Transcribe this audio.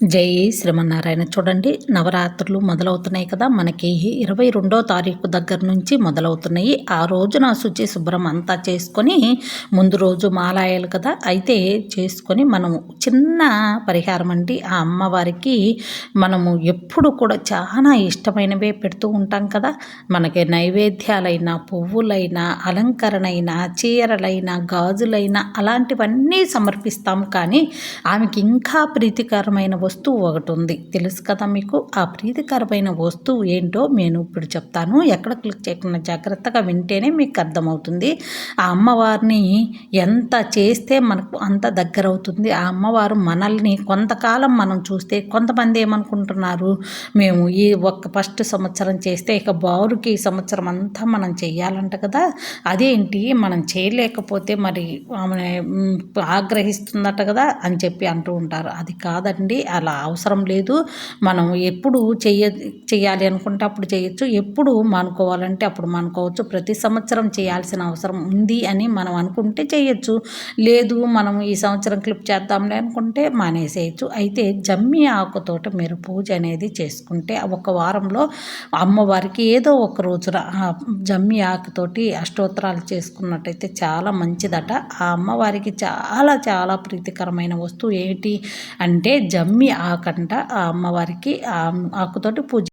జై శ్రీమన్నారాయణ. చూడండి నవరాత్రులు మొదలవుతున్నాయి కదా. మనకి ఇరవై రెండో తారీఖు దగ్గర నుంచి మొదలవుతున్నాయి. ఆ రోజున శుచి శుభ్రం అంతా చేసుకొని ముందు రోజు మాలాయాలు కదా. అయితే చేసుకొని మనము చిన్న పరిహారం అండి. ఆ అమ్మవారికి మనము ఎప్పుడు కూడా చాలా ఇష్టమైనవే పెడుతూ ఉంటాం కదా. మనకి నైవేద్యాలైనా పువ్వులైనా అలంకరణైనా చీరలైనా గాజులైనా అలాంటివన్నీ సమర్పిస్తాం. కానీ ఆమెకి ఇంకా ప్రీతికరమైన వస్తువు ఒకటి ఉంది. తెలుసు కదా మీకు? ఆ ప్రీతికరమైన వస్తువు ఏంటో నేను ఇప్పుడు చెప్తాను. ఎక్కడ క్లిక్ చేయకుండా జాగ్రత్తగా వింటేనే మీకు అర్థమవుతుంది. ఆ అమ్మవారిని ఎంత చేస్తే మనకు అంత దగ్గర అవుతుంది. ఆ అమ్మవారు మనల్ని కొంతకాలం మనం చూస్తే కొంతమంది ఏమనుకుంటున్నారు? మేము ఈ ఒక్క ఫస్ట్ సంవత్సరం చేస్తే ఇక బారుకి ఈ సంవత్సరం అంతా మనం చేయాలంట కదా? అదేంటి? మనం చేయలేకపోతే మరి ఆమె ఆగ్రహిస్తుందట కదా? అని చెప్పి అంటూ ఉంటారు. అది కాదండి. అలా అవసరం లేదు. మనం ఎప్పుడు చెయ్య చేయాలి అనుకుంటే అప్పుడు చేయొచ్చు ఎప్పుడు మానుకోవాలంటే అప్పుడు మానుకోవచ్చు. ప్రతి సంవత్సరం చేయాల్సిన అవసరం ఉంది అని మనం అనుకుంటే చేయొచ్చు లేదు మనం ఈ సంవత్సరం క్లిప్ చేద్దాంలే అనుకుంటే మానేసేయచ్చు. అయితే జమ్మి ఆకుతోట మీరు పూజ అనేది చేసుకుంటే ఒక వారంలో అమ్మవారికి ఏదో ఒక రోజున జమ్మి ఆకుతోటి అష్టోత్తరాలు చేసుకున్నట్టయితే చాలా మంచిదట. ఆ అమ్మవారికి చాలా చాలా ప్రీతికరమైన వస్తువు ఏంటి అంటే జమ్మి ఆ కంట ఆ అమ్మవారికి ఆ ఆకుతోటి పూజ